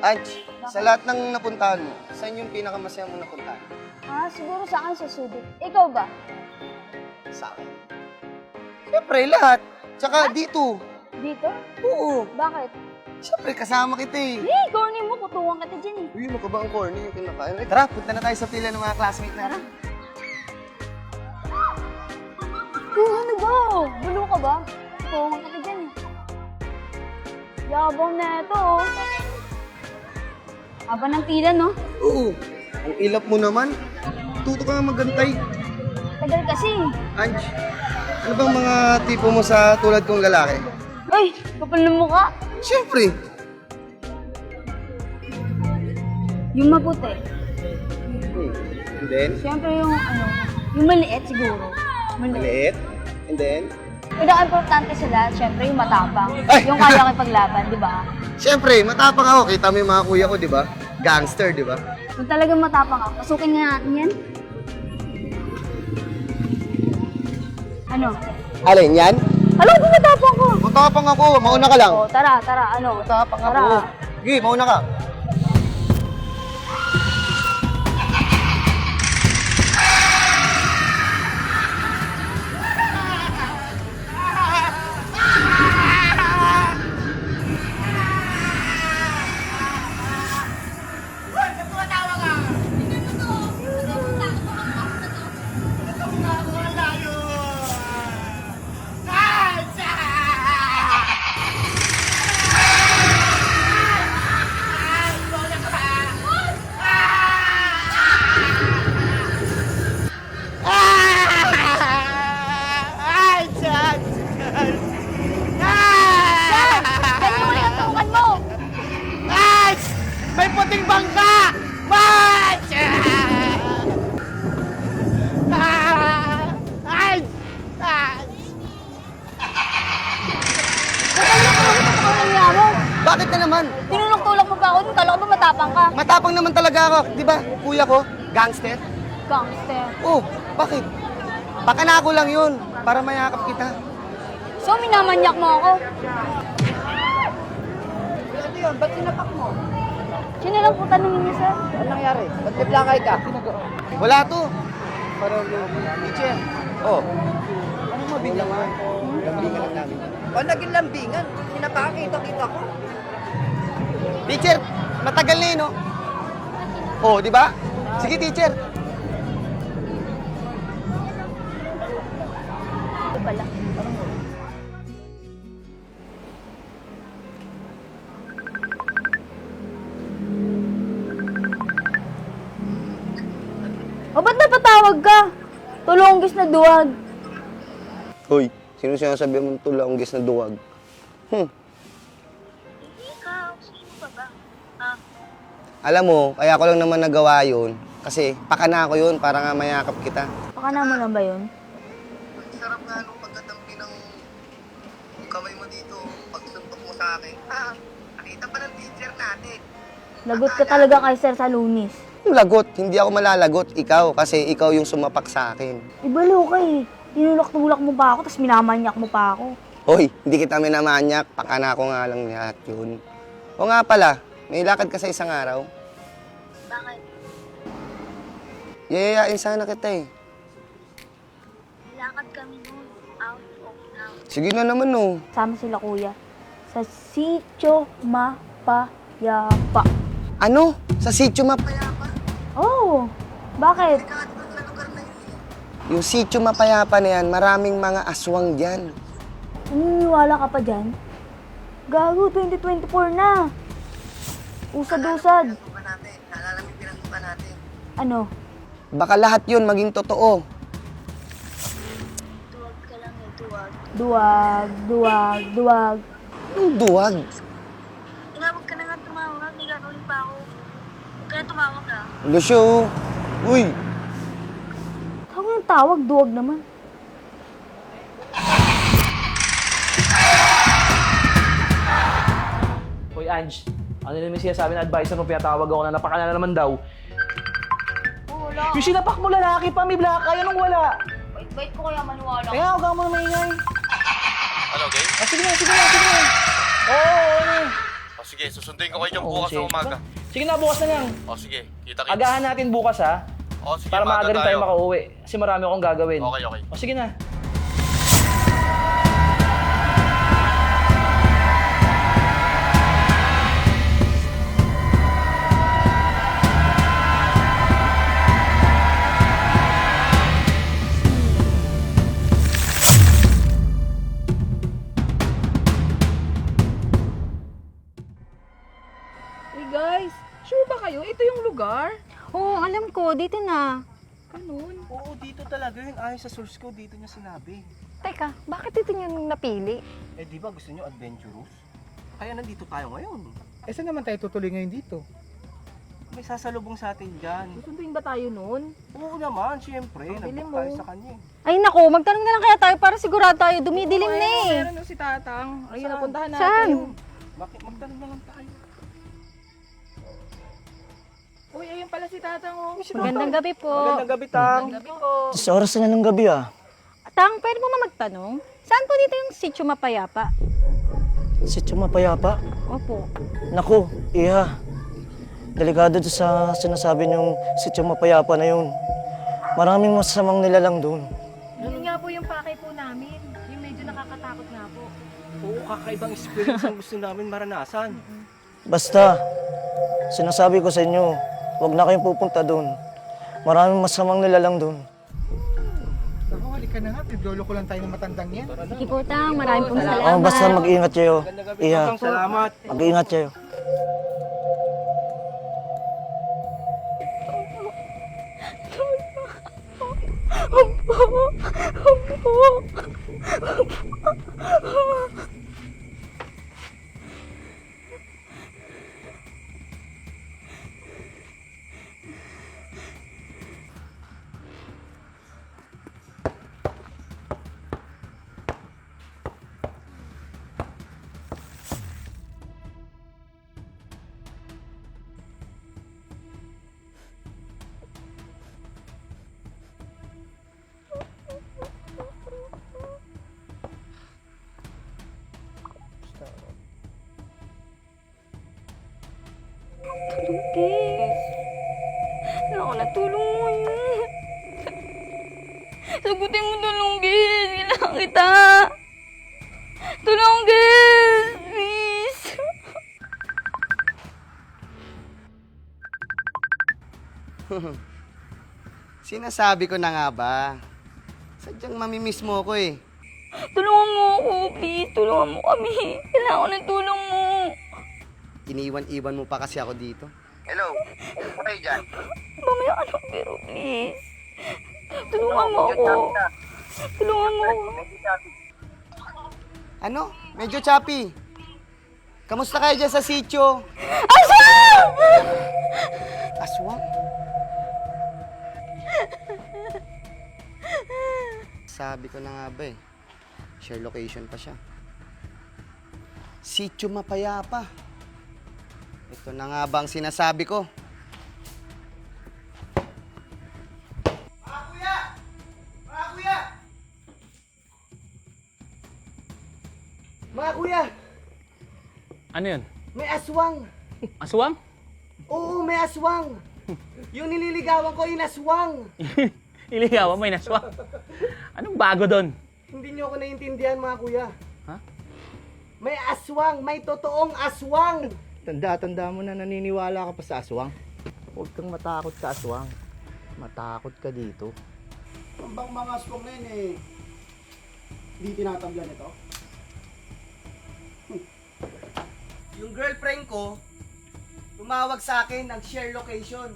Ange, sa lahat ng napuntahan mo, saan yung pinakamasaya mo napuntahan? Ah, siguro sa akin sa Subic. Ikaw ba? Sa akin. Siyempre, lahat. Tsaka dito. Dito? Oo. Bakit? Siyempre, kasama kita eh. Eh, corny mo, kutuwang kita dyan eh. Uy, ano ka ba ang corny yung kinakain? Ay, tara, punta na tayo sa pila ng mga classmate natin. Oh, ano ba? Bulo ka ba? Kutuwang kita dyan eh. Yabang na ito oh. Haba ng pila, no? Oo. Ang ilap mo naman. Tuto ka nga magantay. Tagal kasi. Ange, ano bang mga tipo mo sa tulad kong lalaki? Ay, kapal ng mukha. Siyempre. Yung maputi. Hmm. And then, Siyempre yung ano, yung maliit siguro. Maliit. maliit. And then, Pinaka-importante sa lahat, siyempre yung matapang. Ay! Yung kaya kipaglaban, di ba? siyempre, matapang ako. Kita mo yung mga kuya ko, di ba? Gangster, di ba? Kung talagang matapang ako, pasukin nga natin yan. Ano? Alin yan? Alam ko matapang ko. Matapang ako. Mauna ka lang. Oh, tara, tara, ano? Matapang Tara. ako. Sige, mauna ka. Matapang naman talaga ako. Di ba? Kuya ko, gangster. Gangster. Oh, bakit? Baka na ako lang yun. Para mayakap kita. So, minamanyak mo ako? Ano yun? Ba't sinapak mo? Sino lang po tanongin niyo, sir? Ano nangyari? Ba't naglakay ka? Wala to. Parang yung teacher. Oh. Anong mabiglaman? Lambingan lang namin. O naging lambingan? Pinapakita-kita ko. Teacher, matagal na yun, no? Oh, di ba? Sige, teacher. Pala. O, ba't napatawag ka? Tulonggis na duwag. Hoy, sino sinasabi mo tulang gis na duwag? Hmm. Alam mo, kaya ko lang naman nagawa yun. Kasi pakana ko yun para nga mayakap kita. baka na mo lang ba yun? Sarap nga nung pagkatampi ng kamay mo dito, pagsuntok mo sa akin. Ah, nakita pa ng teacher natin. Lagot ka talaga kay Sir sa lunis. Lagot, hindi ako malalagot. Ikaw, kasi ikaw yung sumapak sa akin. Ibalo ka eh. Tinulak-tulak mo pa ako, tapos minamanyak mo pa ako. Hoy, hindi kita minamanyak. Pakana ko nga lang lahat yun. O nga pala, may lakad ka sa isang araw. Bakit? Yayayain sana kita eh. Lakad kami noon. Out of town. Sige na naman oh. Sama sila kuya. Sa Sitio Mapayapa. Ano? Sa sitio mapayapa? Oh, bakit? Yung sitio mapayapa na yan, maraming mga aswang dyan. Naniniwala ka pa dyan? Gago, 2024 na. Usad-usad. Ano? Baka lahat yun maging totoo. Duwag ka lang eh, duwag. Duwag, duwag, duwag. Yung duwag. Inabog ka na nga tumawag, may gagawin pa ako. Huwag ka na tumawag ah. Lucio, uy, Tawag ng tawag, duwag naman. Hoy, Ange, ano naman siya sabi ng advisor mo, pinatawag ako na napaka na naman daw. Wala. Yung sinapak mo lalaki pa, may black eye, anong wala? Bait-bait ko kaya maniwala Kaya huwag ka mo na maingay. Ano, okay? Ah, sige na, sige na, sige na. Oo, oo, ano. O sige, sige, susunduin ko kayo dyan Oo, bukas sige. sa umaga. Sige na, bukas na lang. O sige, kita-kits. Agahan natin bukas ha. O sige, Para maaga rin tayo tayo. makauwi. Kasi marami akong gagawin. Okay, okay. O sige na. Lugar? Oo, alam ko. Dito na. Ganun. Oo, dito talaga yun. Ayon sa source ko, dito niya sinabi. Teka, bakit ito yung napili? Eh, di ba gusto niyo adventurous? Kaya nandito tayo ngayon. Eh, saan naman tayo tutuloy ngayon dito? May sasalubong sa atin dyan. Susunduin ba tayo nun? Oo naman, siyempre. Ang bilis Nagbook mo. tayo sa kanya eh. Ay nako, magtanong na lang kaya tayo para sigurado tayo. Dumidilim na eh. Meron na si Tatang. Ayun, Saan? napuntahan natin. Saan? Bakit magtanong na lang tayo? Uy, ayun pala si Tatang oh. Magandang gabi po. Magandang gabi, Tang. Gabi po. Sa oras na ng gabi ah. Tang, pwede mo ba magtanong? Saan po dito yung sityo mapayapa? Sityo mapayapa. Opo. Naku, iha. Delikado to sa sinasabi niyong sityo mapayapa na yun. Maraming masamang nilalang doon. Yun nga po yung pakay po namin. Yung medyo nakakatakot nga po. Oo, kakaibang experience ang gusto namin maranasan. Basta, sinasabi ko sa inyo, huwag na kayong pupunta doon. Maraming masamang nilalang doon. Naku, halika na nga. Piblolo ko lang tayo ng matandang yan. Sige po, Tang. Maraming pong Oh, salamat. basta mag-ingat kayo. Iha. Salamat. mag-ingat kayo. Guys, ako na tulong mo yun. Sagutin mo tulong, Gis. Kailangan kita. Tulong, Gis. Please. Sinasabi ko na nga ba? Sadyang mamimiss mo ko eh. Tulungan mo ako, please. Tulungan mo kami. Kailangan ko ng tulong. Iniwan-iwan mo pa kasi ako dito. Hello? Okay dyan? Mamaya ka lang, pero please. Tulungan mo ako. Tulungan mo ako. Ano? Medyo choppy. Kamusta kayo dyan sa sityo? Aswang! Aswang? Sabi ko na nga ba eh. Share location pa siya. Sityo mapayapa. Ito na nga ba ang sinasabi ko? Mga kuya! Mga kuya! Mga kuya! Ano yun? May aswang! Aswang? Oo, may aswang! Yung nililigawan ko, yung aswang! Iligawan mo yung aswang. Anong bago doon? Hindi niyo ako naiintindihan, mga kuya. Ha? May aswang! May totoong aswang! Tanda-tanda mo na naniniwala ka pa sa aswang. Huwag kang matakot sa aswang. Matakot ka dito. Ang bang mga aswang na yun eh, hindi tinatablan ito? Hmm. Yung girlfriend ko, tumawag sa akin, nag-share location.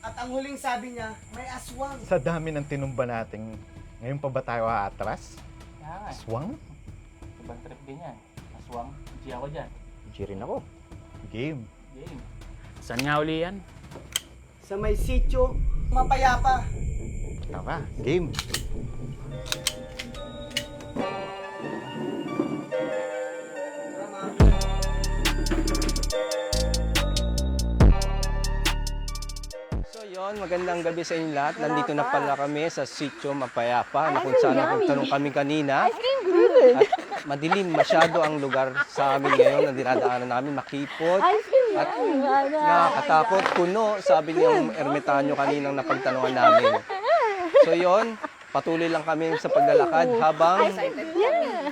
At ang huling sabi niya, may aswang. Sa dami ng tinumba natin, ngayon pa ba tayo aatras? Aswang? Ibang trip din yan. Aswang. G ako dyan. G rin ako. Game. Game. Saan nga uli yan? Sa may sityo, mapayapa. Tama, game. Yun, magandang gabi sa inyo lahat. Nandito na pala kami sa Sitio Mapayapa na kung saan nagtanong kami kanina. At madilim masyado ang lugar sa amin ngayon na dinadaanan namin, makipot. At nakakatakot, puno, sabi niyang ermitanyo kaninang napagtanungan namin. So yon, patuloy lang kami sa paglalakad habang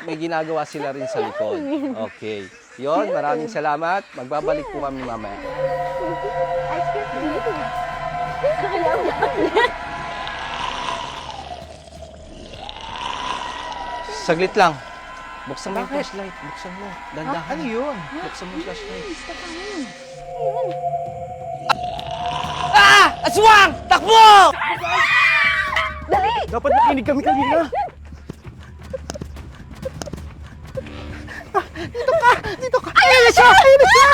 may ginagawa sila rin sa likod. Okay. Yon, maraming salamat. Magbabalik po kami mamaya. Saglit lang. Buksan mo yung flashlight. Buksan mo. Dandahan. Ano yun? Buksan mo yung flashlight. Ah! Aswang! Takbo! Dapat nakinig kami kanina. Ayun na siya! Ayun na siya!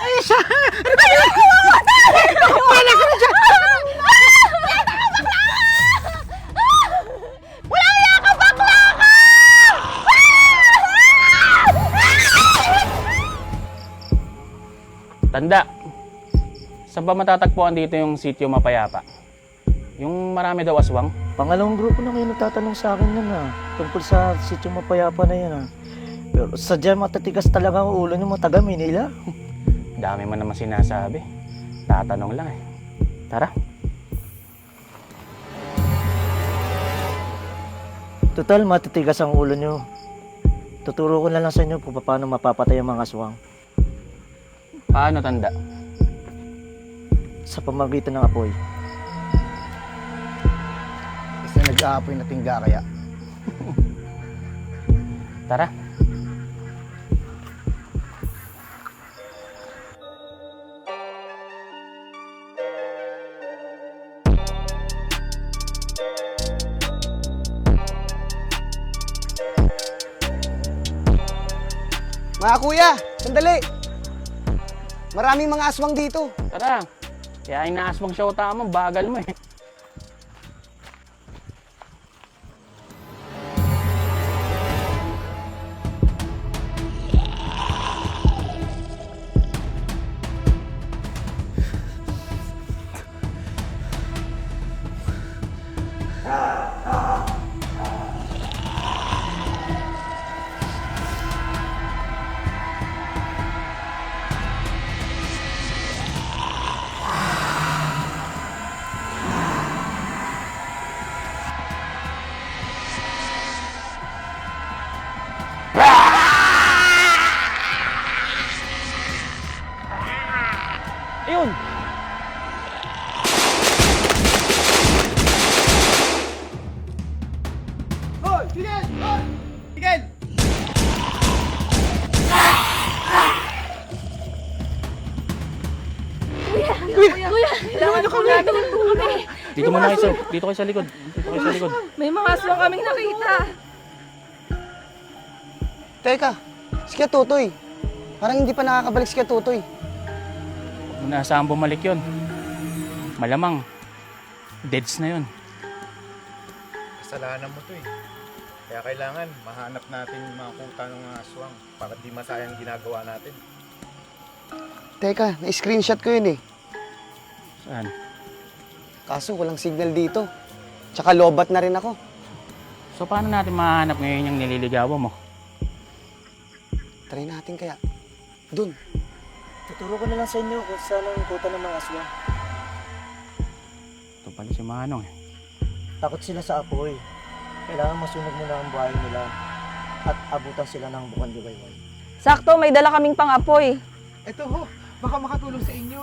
Ayun siya! Ano ba yun? Tanda. Saan ba matatagpuan dito yung sitio mapayapa? Yung marami daw aswang? Pangalawang grupo na kayo nagtatanong sa akin yan ah. Tungkol sa sityo mapayapa na yan ah. Pero sadya matatigas talaga ang ulo niyo mga taga Manila. Dami man naman sinasabi. Tatanong lang eh. Tara. Total, matitigas ang ulo niyo. Tuturo ko na lang sa inyo kung paano mapapatay ang mga aswang Paano tanda? sa pamagitan ng apoy. Isa nag-aapoy na tingga kaya. Tara. Mga kuya, sandali. Maraming mga aswang dito. Tara. Kaya inaaswang shota mo, bagal mo eh. Dito kayo sa likod. Dito kayo sa likod. May mga aswang kaming nakita. Teka, si Kuya Tutoy. Parang hindi pa nakakabalik si Kuya Tutoy. Kung nasaan bumalik yun. Malamang. Deads na yun. Kasalanan mo to eh. Kaya kailangan mahanap natin yung mga kuta ng mga aswang para di masayang ginagawa natin. Teka, na-screenshot ko yun eh. Saan? Kaso walang signal dito. Tsaka lobat na rin ako. So paano natin mahanap ngayon yung nililigawan mo? Try natin kaya. Dun. Tuturo ko na lang sa inyo kung saan ang kuta ng mga aswang. Ito pala si Manong eh. Takot sila sa apoy. Kailangan masunog muna ang buhay nila at abutan sila ng bukang liwayway. Sakto, may dala kaming pang-apoy. Ito ho, baka makatulong sa inyo.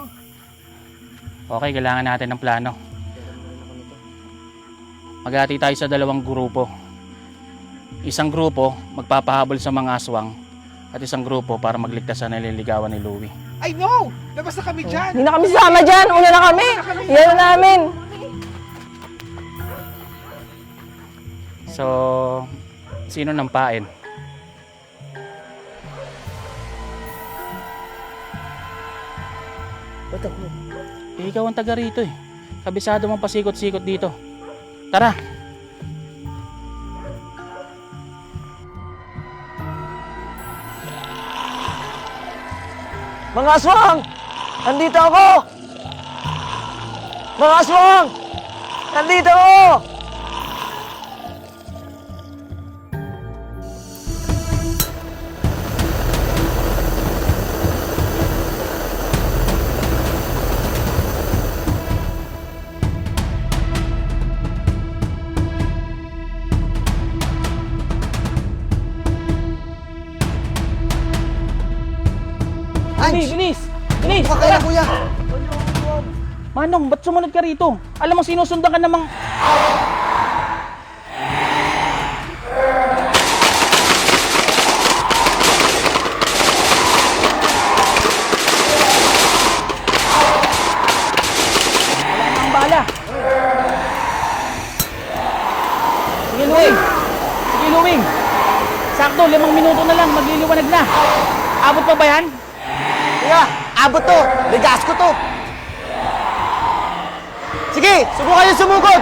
Okay, kailangan natin ng plano. Maghati tayo sa dalawang grupo. Isang grupo magpapahabol sa mga aswang at isang grupo para magligtas sa nililigawan ni Louie. Ay no! Labas na kami dyan! Hindi na kami sasama dyan. Una na kami. Yan na namin. So, sino nampain? Ba't ako? Eh, ikaw ang taga rito eh. Kabisado mong pasikot-sikot dito. Tara! Mga aswang! Nandito ako! Mga aswang! Nandito ako! Manong, ba't sumunod ka rito? Alam mo, sinusundan ka namang... Sige, Luwing. Sige, Luwing. Sakto, limang minuto na lang, magliliwanag na. Abot pa ba yan? Kuya, abot to. Ligas ko to. Sige, subukan yung sumugod.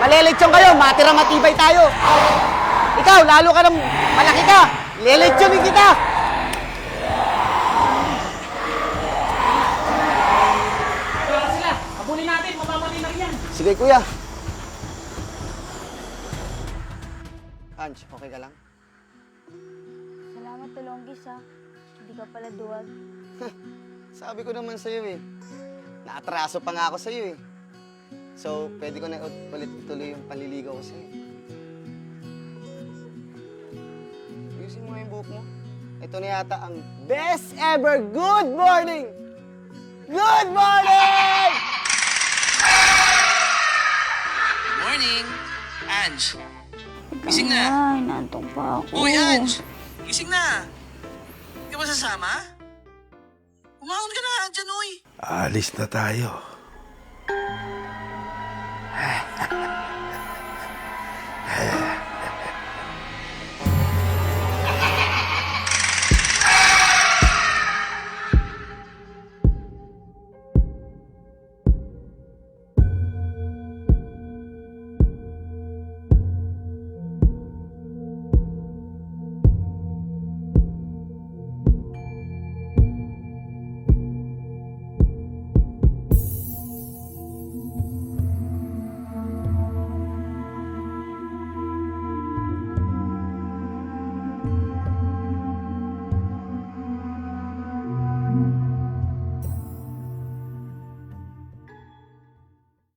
Malelechong kayo, matira matibay tayo. Ikaw, lalo ka ng malaki ka. Lelechongin kita. Habulin natin, mamamatay na rin yan. Sige, kuya. Ange, okay ka lang? Salamat, Tulonggis, ha. Hindi ka pala duwag. Sabi ko naman sa'yo eh. Naatraso pa nga ako sa'yo eh. So, pwede ko na ulit tuloy yung panliligaw ko sa'yo. Ayusin mo nga yung buhok mo. Ito na yata ang best ever good morning! Good morning! Morning! Ange! Gising na! Ay, naantong pa ako. Uy, Ange! Gising na! Hindi ka ba sasama? Umahon ka na, andyan, uy! Alis na tayo. あ!